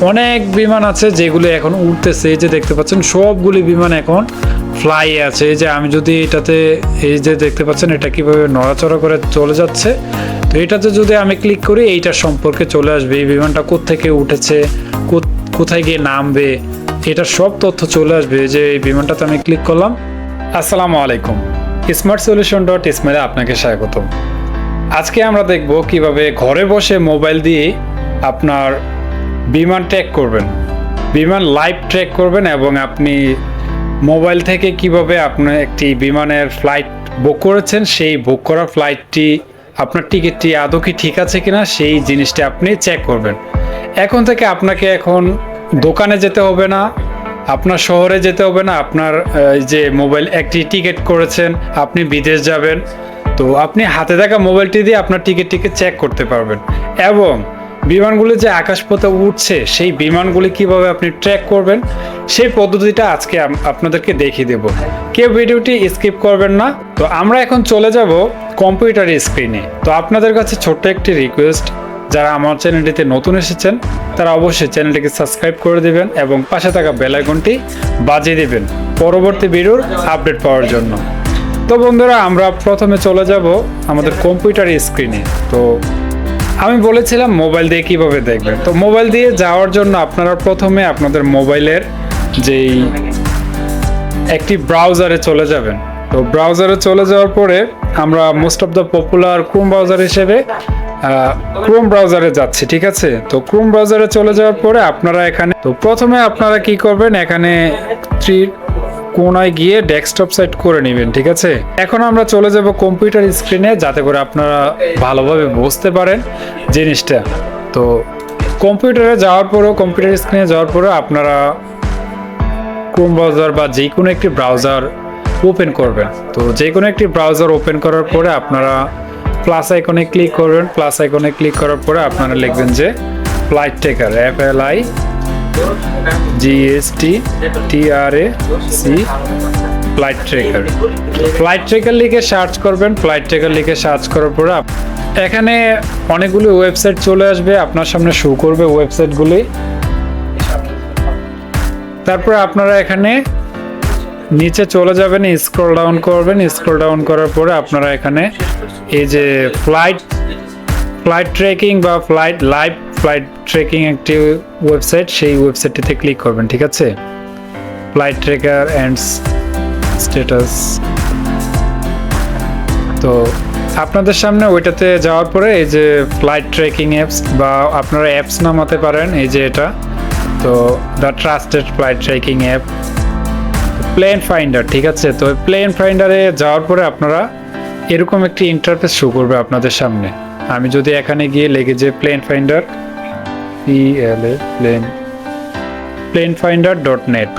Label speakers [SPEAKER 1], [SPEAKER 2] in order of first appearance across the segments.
[SPEAKER 1] অনেক বিমান আছে যেগুলো এখন উঠতেছে এই যে দেখতে পাচ্ছেন, সবগুলি বিমান এখন ফ্লাই আছে। এই যে আমি যদি এটাতে, এই যে দেখতে পাচ্ছেন, এটা কীভাবে নড়াচড়া করে চলে যাচ্ছে। তো এটাতে যদি আমি ক্লিক করি, এইটার সম্পর্কে চলে আসবে, এই বিমানটা কোত্থেকে উঠেছে কোথ- কোথায় গিয়ে নামবে, এটার সব তথ্য চলে আসবে। যে এই বিমানটাতে আমি ক্লিক করলাম। আসসালামু আলাইকুম। স্মার্ট সলিউশন ডট ইসমাইলে আপনাকে স্বাগতম। আজকে আমরা দেখব কীভাবে ঘরে বসে মোবাইল দিয়ে আপনার বিমান ট্র্যাক করবেন। বিমান লাইভ ট্র্যাক করবেন এবং আপনি মোবাইল থেকে কীভাবে আপনার একটি বিমানের ফ্লাইট বুক করেছেন, সেই বুক করা ফ্লাইটটি, আপনার টিকিটটি আদৌ কি ঠিক আছে কিনা, সেই জিনিসটি আপনি চেক করবেন। এখন থেকে আপনাকে এখন দোকানে যেতে হবে না, আপনার শহরে যেতে হবে না, আপনার যে মোবাইল একটি টিকিট করেছেন, আপনি বিদেশ যাবেন, তো আপনি হাতে থাকা মোবাইলটি দিয়ে আপনার টিকিটটিকে চেক করতে পারবেন। এবং বিমানগুলি যে আকাশপথে উঠছে, সেই বিমানগুলি কীভাবে আপনি ট্র্যাক করবেন, সেই পদ্ধতিটা আজকে আপনাদেরকে দেখিয়ে দেব। কেউ ভিডিওটি স্কিপ করবেন না। তো আমরা এখন চলে যাব কম্পিউটার স্ক্রিনে তো আপনাদের কাছে ছোট্ট একটি রিকোয়েস্ট যারা আমার চ্যানেলটিতে নতুন এসেছেন, তারা অবশ্যই চ্যানেলটিকে সাবস্ক্রাইব করে দেবেন এবং পাশে থাকা বেল আইকনটি বাজিয়ে দেবেন পরবর্তী ভিডিওর আপডেট পাওয়ার জন্য। তো বন্ধুরা, আমরা প্রথমে চলে যাব আমাদের কম্পিউটার স্ক্রিনে তো আমি বলেছিলাম মোবাইল দিয়ে কীভাবে দেখবেন। তো মোবাইল দিয়ে যাওয়ার জন্য আপনারা প্রথমে আপনাদের মোবাইলের যেই একটি ব্রাউজারে চলে যাবেন। তো ব্রাউজারে চলে যাওয়ার পরে আমরা most of the popular Chrome browser হিসেবে ক্রোম ব্রাউজারে যাচ্ছি, ঠিক আছে? তো ক্রোম ব্রাউজারে চলে যাওয়ার পরে আপনারা এখানে, তো প্রথমে আপনারা কি করবেন, এখানে থ্রি কোনায় গিয়ে ডেস্কটপ সেট করে নেবেন, ঠিক আছে? এখন আমরা চলে যাব কম্পিউটার স্ক্রিনে, যাতে করে আপনারা ভালোভাবে বুঝতে পারেন জিনিসটা। তো কম্পিউটারে যাওয়ার পরেও, কম্পিউটার স্ক্রিনে যাওয়ার পরেও আপনারা ক্রোম ব্রাউজার বা যে কোনো একটি ব্রাউজার ওপেন করবেন। তো যে কোনো একটি ব্রাউজার ওপেন করার পরে আপনারা প্লাস আইকনে ক্লিক করবেন। প্লাস আইকনে ক্লিক করার পরে আপনারা লিখবেন যে flight tracker F L I GST TRA C flight tracker flight tracker লিখে সার্চ করবেন। ফ্লাইট ট্রেকার লিখে সার্চ করার পরে এখানে অনেকগুলো ওয়েবসাইট চলে আসবে। আপনার সামনে শো করবে ওয়েবসাইটগুলি তারপরে আপনারা এখানে নিচে চলে যাবেন স্ক্রল ডাউন করবেন। স্ক্রল ডাউন করার পরে আপনারা এখানে এই যে ফ্লাইট ফ্লাইট ট্রেকিং বা ফ্লাইট লাইভ ফ্লাইট ট্রেকিং একটি ওয়েবসাইট সেই ওয়েবসাইটটিতে ক্লিক করবেন, ঠিক আছে? ফ্লাইট ট্রেকার অ্যান্ড স্ট্যাটাস তো আপনাদের সামনে ওইটাতে যাওয়ার পরে এই যে ফ্লাইট ট্রেকিং অ্যাপস বা আপনারা অ্যাপস নামাতে পারেন, এই যে এটা। তো the trusted flight tracking app plane finder ঠিক আছে? তো প্লেন ফাইন্ডারে যাওয়ার পরে আপনারা এরকম একটি ইন্টারফেস শো করবে আপনাদের সামনে। আমি যদি এখানে গিয়ে লেগে যে plane finder P L A plane plane finder dot net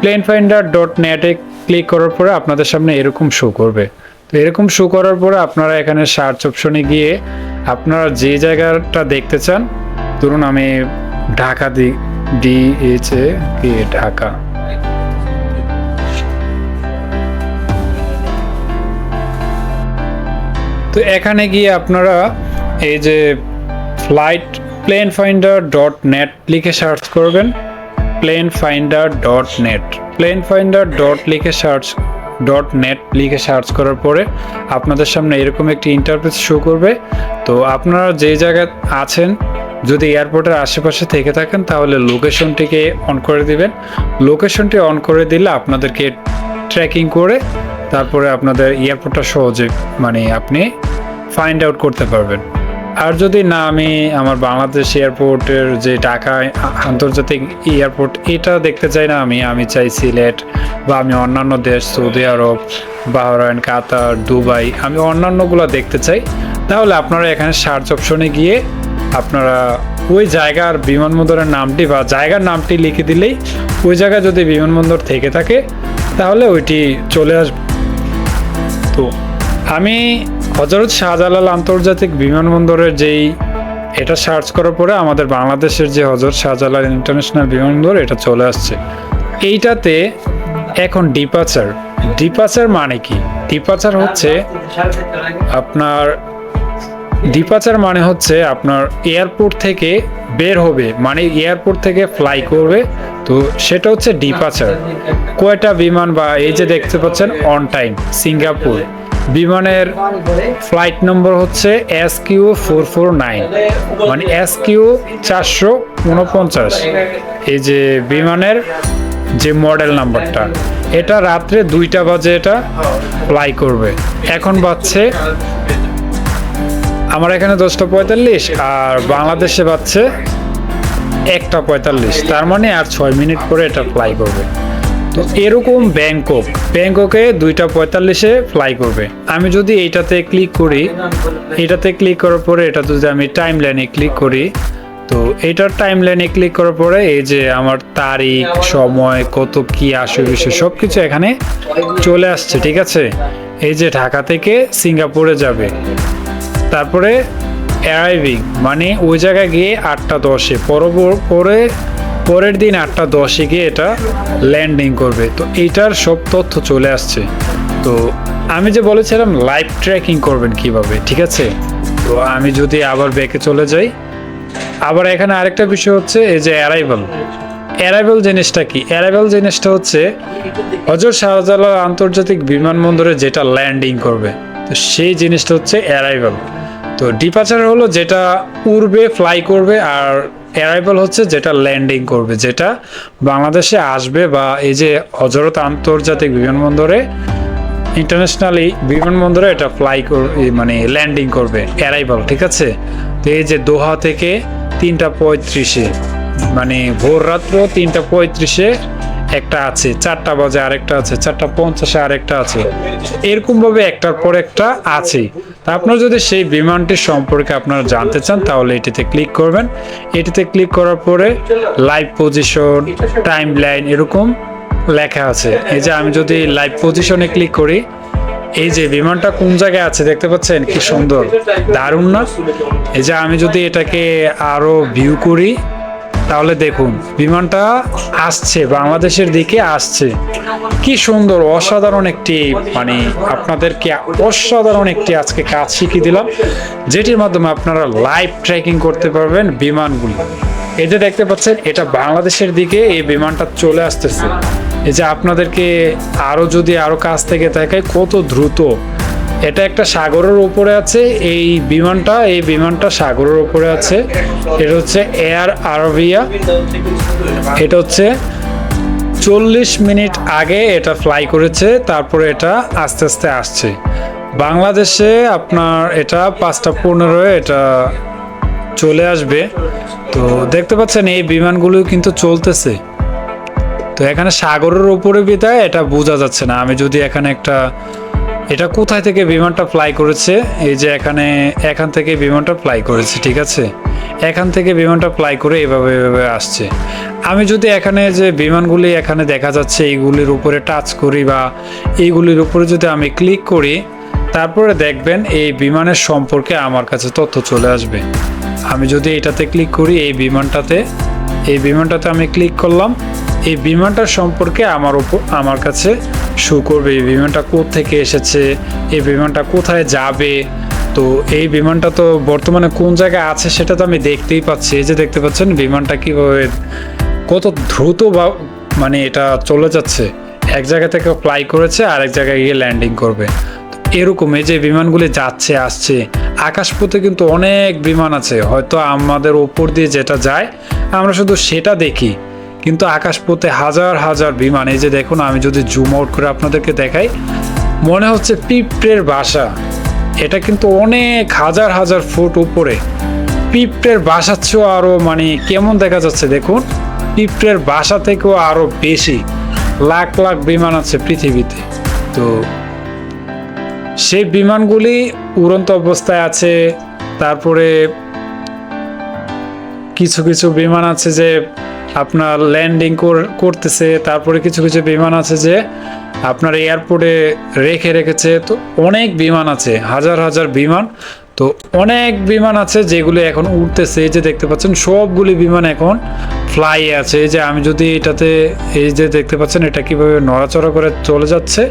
[SPEAKER 1] plane finder নেটে ক্লিক করার পরে আপনাদের সামনে এরকম শো করবে। তো এরকম শো করার পরে আপনারা এখানে সার্চ অপশনে গিয়ে আপনারা যে জায়গাটা দেখতে চান, ধরুন আমি Dhaka the D A K, Dhaka. তো এখানে গিয়ে আপনারা এই যে flight plane finder dot net লিখে সার্চ করবেন। Plane finder dot net plane finder dot লিখে সার্চ ডট নেট লিখে সার্চ করার পরে আপনাদের সামনে এরকম একটি ইন্টারফেস শো করবে। তো আপনারা যে জায়গায় আছেন, যদি এয়ারপোর্টের আশেপাশে থেকে থাকেন, তাহলে লোকেশনটিকে অন করে দিবেন। লোকেশনটি অন করে দিলে আপনাদেরকে ট্র্যাকিং করে তারপরে আপনাদের এয়ারপোর্টটা সহজে মানে আপনি ফাইন্ড আউট করতে পারবেন। আর যদি না আমি আমার বাংলাদেশ এয়ারপোর্টের যে ঢাকা আন্তর্জাতিক এয়ারপোর্ট এটা দেখতে চাই না আমি আমি চাই সিলেট বা আমি অন্যান্য দেশ, Saudi Arab, Bahrain, Qatar, Dubai, আমি অন্যান্যগুলো দেখতে চাই। তাহলে আপনারা এখানে সার্চ অপশনে গিয়ে আপনারা ওই জায়গার বিমানবন্দরের নামটি বা জায়গার নামটি লিখে দিলেই ওই জায়গায় যদি বিমানবন্দর থেকে থাকে, তাহলে ওইটি চলে আসবে। তো আমি হজরত শাহজালাল আন্তর্জাতিক বিমানবন্দরের যেই এটা সার্চ করার পরে আমাদের বাংলাদেশের যে হজরত শাহজালাল ইন্টারন্যাশনাল বিমানবন্দর, এটা চলে আসছে। এইটাতে এখন ডিপাচার। ডিপাচার মানে কি? ডিপাচার হচ্ছে আপনার, ডিপাচার মানে হচ্ছে আপনার এয়ারপোর্ট থেকে বের হবে মানে এয়ারপোর্ট থেকে ফ্লাই করবে তো সেটা হচ্ছে ডিপাচার কয়টা বিমান বা এই যে দেখতে পাচ্ছেন অন টাইম সিঙ্গাপুর। বিমানের ফ্লাইট নম্বর হচ্ছে S Q four four nine মানে এস কিউ চারশো উনপঞ্চাশ। এই যে বিমানের যে মডেল নাম্বারটা এটা রাত্রে দুইটা বাজে এটা ফ্লাই করবে। এখন বাজছে আমার এখানে দশটা পঁয়তাল্লিশ, আর বাংলাদেশে বাজছে একটা পঁয়তাল্লিশ। তার মানে আর ছয় মিনিট পরে এটা ফ্লাই করবে। তো এরকম ব্যাংকক। ব্যাংককে দুইটা পঁয়তাল্লিশে ফ্লাই করবে। আমি যদি এইটাতে ক্লিক করি এটাতে ক্লিক করার পরে এটা যদি আমি টাইম লাইনে ক্লিক করি, তো এটার টাইম লাইনে ক্লিক করার পরে এই যে আমার তারিখ, সময়, কত কি আসে বিষয় সব কিছু এখানে চলে আসছে, ঠিক আছে? এই যে ঢাকা থেকে সিঙ্গাপুরে যাবে। তারপরে অ্যারাইভিং মানে ওই জায়গায় গিয়ে আটটা দশে পরে, পরের দিন আটটা দশে গিয়ে এটা ল্যান্ডিং করবে। তো এইটার সব তথ্য চলে আসছে। তো আমি যে বলেছিলাম লাইভ ট্র্যাকিং করবেন কীভাবে, ঠিক আছে? তো আমি যদি আবার ব্যাকে চলে যাই, আবার এখানে আরেকটা বিষয় হচ্ছে, এই যে অ্যারাইভাল অ্যারাইভাল জিনিসটা কি? অ্যারাইভাল জিনিসটা হচ্ছে হজর শাহজালাল আন্তর্জাতিক বিমানবন্দরে যেটা ল্যান্ডিং করবে, তো সেই জিনিসটা হচ্ছে অ্যারাইভাল তো ডিপাচার হলো যেটা উড়বে ফ্লাই করবে আর অ্যারাইভাল হচ্ছে যেটা ল্যান্ডিং করবে, যেটা বাংলাদেশে আসবে বা এই যে হজরত আন্তর্জাতিক বিমানবন্দরে ইন্টারন্যাশনালি বিমানবন্দরে এটা ফ্লাই মানে ল্যান্ডিং করবে অ্যারাইভাল ঠিক আছে? তো এই যে দোহা থেকে তিনটা পঁয়ত্রিশে মানে ভোর রাত্র তিনটা পঁয়ত্রিশে একটা আছে, চারটা বাজে আরেকটা আছে, চারটা পঞ্চাশে আরেকটা আছে। এরকম ভাবে একটার পর একটা আছে। তা আপনার যদি সেই বিমানটির সম্পর্কে আপনারা জানতে চান, তাহলে এটিতে ক্লিক করবেন। এটিতে ক্লিক করার পরে লাইভ পজিশন টাইম লাইন এরকম লেখা আছে। এই যে আমি যদি লাইভ পজিশনে ক্লিক করি, এই যে বিমানটা কোন জায়গায় আছে দেখতে পাচ্ছেন? কি সুন্দর, দারুণ না? এই যে আমি যদি এটাকে আরও ভিউ করি তাহলে দেখুন, বিমানটা আসছে, বাংলাদেশের দিকে আসছে। কি সুন্দর, অসাধারণ একটি মানে আপনাদেরকে অসাধারণ একটি আজকে কাজ শিখিয়ে দিলাম, যেটির মাধ্যমে আপনারা লাইভ ট্র্যাকিং করতে পারবেন বিমানগুলি। এই যে দেখতে পাচ্ছেন, এটা বাংলাদেশের দিকে এই বিমানটা চলে আসতেছে। এই যে আপনাদেরকে আরও যদি আরও কাছ থেকে দেখায় কত দ্রুত এটা একটা সাগরের উপরে আছে, এই বিমানটা এই বিমানটা সাগরের উপরে আছে। এটা হচ্ছে এয়ার আরবিয়া এটা হচ্ছে চল্লিশ মিনিট আগে এটা ফ্লাই করেছে, তারপরে এটা আস্তে আস্তে আসছে। বাংলাদেশে আপনার এটা পাঁচটা পনেরো এটা চলে আসবে। তো দেখতে পাচ্ছেন, এই বিমানগুলো কিন্তু চলতেছে। তো এখানে সাগরের উপরে বিদায়, এটা বোঝা যাচ্ছে না। আমি যদি এখানে একটা এটা কোথায় থেকে বিমানটা ফ্লাই করেছে? এই যে এখানে, এখান থেকে বিমানটা ফ্লাই করেছে, ঠিক আছে? এখান থেকে বিমানটা ফ্লাই করে এভাবে এভাবে আসছে। আমি যদি এখানে যে বিমানগুলি এখানে দেখা যাচ্ছে, এইগুলির উপরে টাচ করি বা এইগুলির উপরে যদি আমি ক্লিক করি, তারপরে দেখবেন এই বিমানের সম্পর্কে আমার কাছে তথ্য চলে আসবে। আমি যদি এটাতে ক্লিক করি, এই বিমানটাতে এই বিমানটাতে আমি ক্লিক করলাম এই বিমানটার সম্পর্কে আমার উপর আমার কাছে শো করবে। এই বিমানটা থেকে এসেছে? এই বিমানটা কোথায় যাবে? তো এই বিমানটা তো বর্তমানে কোন জায়গায় আছে সেটা তো আমি দেখতেই পাচ্ছি। এই যে দেখতে পাচ্ছেন বিমানটা কীভাবে কত দ্রুত বা মানে এটা চলে যাচ্ছে। এক জায়গা থেকে ফ্লাই করেছে, আরেক জায়গায় গিয়ে ল্যান্ডিং করবে। এরকম এই যে বিমানগুলি যাচ্ছে, আসছে, আকাশপথে কিন্তু অনেক বিমান আছে। হয়তো আমাদের ওপর দিয়ে যেটা যায়, আমরা শুধু সেটা দেখি। কিন্তু আকাশপথে হাজার হাজার বিমান, এই যে দেখুন, আমি যদি জুম আউট করে আপনাদেরকে দেখাই, মনে হচ্ছে পিঁপড়ের বাসা। এটা কিন্তু অনেক হাজার হাজার ফুট উপরে। পিঁপড়ের বাসার চেয়েও আরও মানে কেমন দেখা যাচ্ছে দেখুন, পিঁপড়ের বাসা থেকেও আরও বেশি, লাখ লাখ বিমান আছে পৃথিবীতে। তো সেই বিমানগুলি উড়ন্ত অবস্থায় আছে, তারপরে কিছু কিছু বিমান আছে যে আপনার ল্যান্ডিং করতেছে, তারপরে কিছু কিছু বিমান আছে যে আপনার এয়ারপোর্টে রেখে রেখেছে। তো অনেক বিমান আছে, হাজার হাজার বিমান। তো অনেক বিমান আছে যেগুলো এখন উঠতেছে এই যে দেখতে পাচ্ছেন, সবগুলি বিমান এখন ফ্লাই আছে। এই যে আমি যদি এটাতে, এই যে দেখতে পাচ্ছেন, এটা কীভাবে নড়াচড়া করে চলে যাচ্ছে।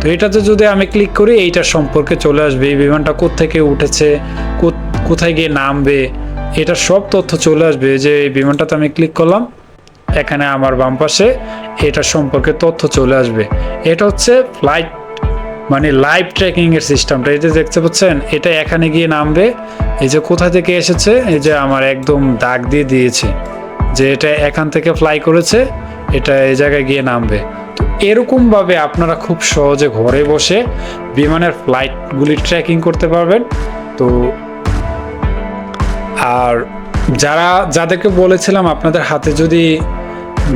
[SPEAKER 1] তো এটাতে যদি আমি ক্লিক করি এইটার সম্পর্কে চলে আসবে। এই বিমানটা থেকে উঠেছে কোথায় গিয়ে নামবে, এটা সব তথ্য চলে আসবে। যে এই বিমানটাতে আমি ক্লিক করলাম। এখানে আমার বাম পাশে এটা সম্পর্কে তথ্য চলে আসবে। এটা হচ্ছে ফ্লাইট মানে লাইভ ট্র্যাকিং এর সিস্টেমটা এই যে দেখতে পাচ্ছেন, এটা এখানে গিয়ে নামবে। এই যে কোথা থেকে এসেছে? এই যে আমার একদম দাগ দিয়ে দিয়েছে। যে এটা এখান থেকে ফ্লাই করেছে, এটা এই জায়গায় গিয়ে নামবে। তো এরকমভাবে আপনারা খুব সহজে ঘরে বসে বিমানের ফ্লাইটগুলি ট্র্যাকিং করতে পারবেন। তো আর যারা, যাদেরকে বলেছিলাম আপনাদের হাতে যদি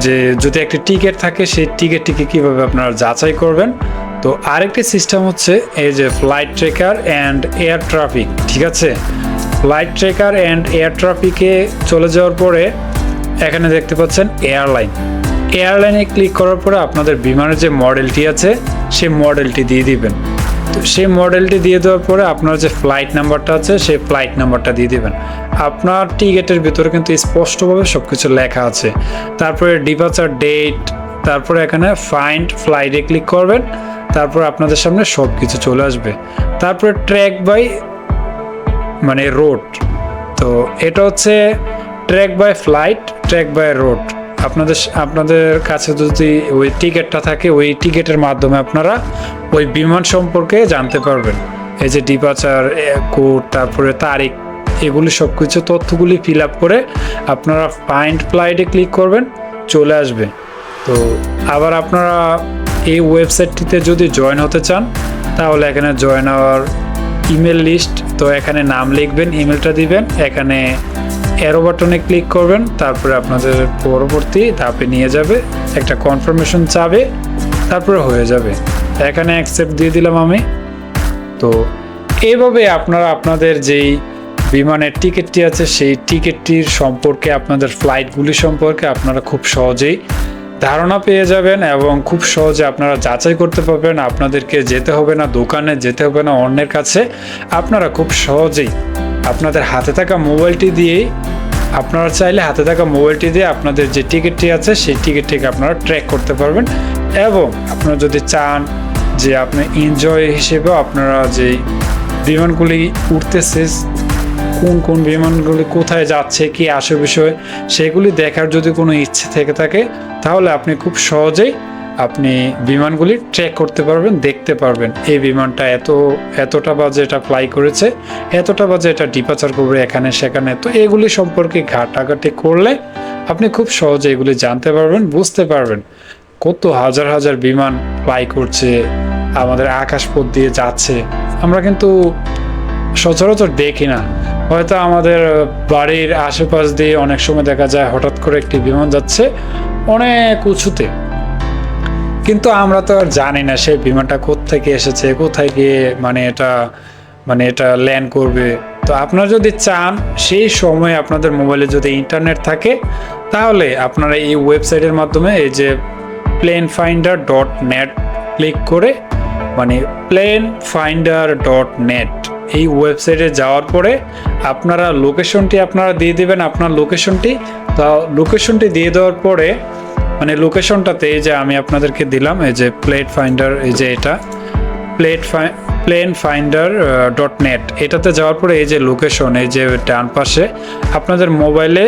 [SPEAKER 1] যে, যদি একটি টিকিট থাকে, সেই টিকিটটিকে কীভাবে আপনারা যাচাই করবেন? তো আরেকটি সিস্টেম হচ্ছে এই যে flight tracker and air traffic ঠিক আছে? ফ্লাইট ট্রেকার অ্যান্ড এয়ার ট্রাফিকে চলে যাওয়ার পরে এখানে দেখতে পাচ্ছেন এয়ারলাইন এয়ারলাইনে ক্লিক করার পরে আপনাদের বিমানের যে মডেলটি আছে, সেই মডেলটি দিয়ে দিবেন। তো সেই মডেলটি দিয়ে দেওয়ার পরে আপনার যে ফ্লাইট নাম্বারটা আছে, সেই ফ্লাইট নাম্বারটা দিয়ে দেবেন। আপনার টিকেটের ভিতরে কিন্তু স্পষ্টভাবে সব কিছু লেখা আছে। তারপরে ডিপাচার ডেট তারপরে এখানে ফাইন্ড ফ্লাইটে ক্লিক করবেন, তারপর আপনাদের সামনে সব কিছু চলে আসবে। তারপরে ট্র্যাক বাই মানে রোড তো এটা হচ্ছে track by flight track by road আপনাদের আপনাদের কাছে যদি ওই টিকিটটা থাকে, ওই টিকিটের মাধ্যমে আপনারা ওই বিমান সম্পর্কে জানতে পারবেন। এই যে ডিপাচার কোড, তারপরে তারিখ, এগুলি সব কিছু তথ্যগুলি ফিল আপ করে আপনারা ফাইন্ড ফ্লাইটে ক্লিক করবেন, চলে আসবে। তো আবার আপনারা এই ওয়েবসাইটটিতে যদি জয়েন হতে চান, তাহলে এখানে জয়েন হওয়ার ইমেল লিস্ট, তো এখানে নাম লিখবেন, ইমেলটা দিবেন, এখানে অ্যারো বাটনে ক্লিক করবেন, তারপরে আপনাদের পরবর্তী ধাপে নিয়ে যাবে, একটা কনফার্মেশন চাবে, তারপরে হয়ে যাবে। এখানে অ্যাকসেপ্ট দিয়ে দিলাম আমি। তো এইভাবে আপনারা আপনাদের যেই বিমানের টিকিটটি আছে, সেই টিকিটটির সম্পর্কে, আপনাদের ফ্লাইটগুলি সম্পর্কে আপনারা খুব সহজেই ধারণা পেয়ে যাবেন এবং খুব সহজে আপনারা যাচাই করতে পারবেন। আপনাদেরকে যেতে হবে না, দোকানে যেতে হবে না, অন্যের কাছে। আপনারা খুব সহজেই আপনাদের হাতে থাকা মোবাইলটি দিয়েই, আপনারা চাইলে হাতে থাকা মোবাইলটি দিয়ে আপনাদের যে টিকিটটি আছে, সেই টিকিটটিকে আপনারা ট্র্যাক করতে পারবেন। এবং আপনারা যদি চান যে আপনি এনজয় হিসেবেও আপনারা যে বিমানগুলি উঠতেছে কোন কোন বিমানগুলি কোথায় যাচ্ছে, কি আসে বিষয়ে, সেগুলি দেখার যদি কোনো ইচ্ছে থেকে থাকে, তাহলে আপনি খুব সহজেই আপনি বিমানগুলি ট্র্যাক করতে পারবেন, দেখতে পারবেন। এই বিমানটা এত, এতটা বাজে এটা ফ্লাই করেছে, এতটা বাজে এটা ডিপাচার করবে এখানে, সেখানে। তো এগুলি সম্পর্কে ঘাটাঘাটি করলে আপনি খুব সহজে এগুলি জানতে পারবেন, বুঝতে পারবেন কত হাজার হাজার বিমান ফ্লাই করছে, আমাদের আকাশপথ দিয়ে যাচ্ছে। আমরা কিন্তু সচরাচর দেখি না। হয়তো আমাদের বাড়ির আশেপাশ দিয়ে অনেক সময় দেখা যায় হঠাৎ করে একটি বিমান যাচ্ছে অনেক উঁচুতে। কিন্তু আমরা তো আর জানি না সেই বিমানটা থেকে এসেছে, কোথায় গিয়ে মানে এটা মানে এটা ল্যান্ড করবে। তো আপনারা যদি চান, সেই সময় আপনাদের মোবাইলে যদি ইন্টারনেট থাকে, তাহলে আপনারা এই ওয়েবসাইটের মাধ্যমে এই যে plane finder dot net click করে মানে প্লেন ফাইন্ডার ডট নেট এই ওয়েবসাইটে যাওয়ার পরে আপনারা লোকেশনটি আপনারা দিয়ে দেবেন, আপনার লোকেশনটি তো লোকেশনটি দিয়ে দেওয়ার পরে মানে লোকেশনটাতে এই যে আমি আপনাদেরকে দিলাম, এই যে প্লেট ফাইন্ডার এই যে এটা। Plate phi plane finder dot net এটাতে যাওয়ার পরে এই যে লোকেশন এই যে ডান পাশে, আপনাদের মোবাইলে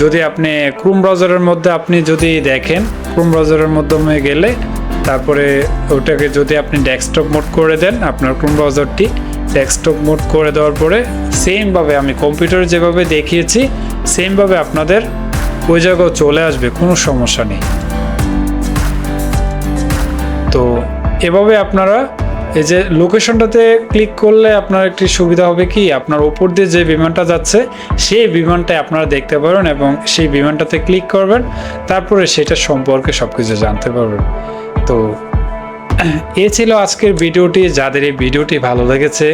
[SPEAKER 1] যদি আপনি ক্রোম ব্রাউজারের মধ্যে আপনি যদি দেখেন ক্রোম ব্রাউজারের মাধ্যমে গেলে, তারপরে ওটাকে যদি আপনি ডেস্কটপ মোড করে দেন, আপনার ক্রোম ব্রাউজারটি ডেস্কটপ মোড করে দেওয়ার পরে সেমভাবে আমি কম্পিউটারে যেভাবে দেখিয়েছি সেমভাবে আপনাদের ওই জায়গাও চলে আসবে, কোনো সমস্যা নেই। তো এভাবে আপনারা এই যে লোকেশনটাতে ক্লিক করলে আপনার একটি সুবিধা হবে কি, আপনার ওপর দিয়ে যে বিমানটা যাচ্ছে, সেই বিমানটাই আপনারা দেখতে পারবেন এবং সেই বিমানটাতে ক্লিক করবেন, তারপরে সেটা সম্পর্কে সব কিছু জানতে পারবেন। তো এ ছিল আজকের ভিডিওটি। যাদের এই ভিডিওটি ভালো লেগেছে,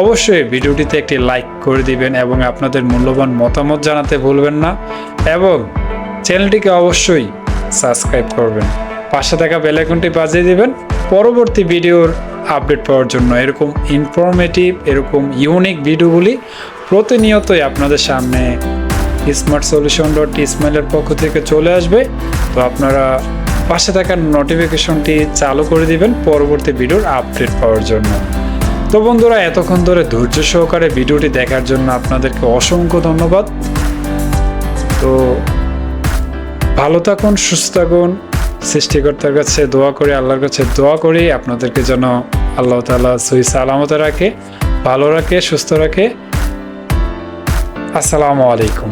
[SPEAKER 1] অবশ্যই ভিডিওটিতে একটি লাইক করে দিবেন এবং আপনাদের মূল্যবান মতামত জানাতে ভুলবেন না এবং চ্যানেলটিকে অবশ্যই সাবস্ক্রাইব করবেন। পাশে থাকা বেলাইকনটি বাজিয়ে দিবেন। পরবর্তী ভিডিওর আপডেট পাওয়ার জন্য এরকম ইনফরমেটিভ এরকম ইউনিক ভিডিওগুলি প্রতিনিয়তই আপনাদের সামনে স্মার্ট সলিউশন ডট ইসমাইলের পক্ষ থেকে চলে আসবে। তো আপনারা পাশে থাকা নোটিফিকেশনটি চালু করে দিবেন পরবর্তী ভিডিওর আপডেট পাওয়ার জন্য। তো বন্ধুরা, এতক্ষণ ধরে ধৈর্য সহকারে ভিডিওটি দেখার জন্য আপনাদেরকে অসংখ্য ধন্যবাদ। তো ভালো থাকুন, সুস্থ থাকুন। সৃষ্টিকর্তার কাছে দোয়া করে, আল্লাহর কাছে দোয়া করি, আপনাদেরকে যেন আল্লাহ তালা সহি সালামতে রাখে, ভালো রাখে, সুস্থ রাখে। আসসালামু আলাইকুম।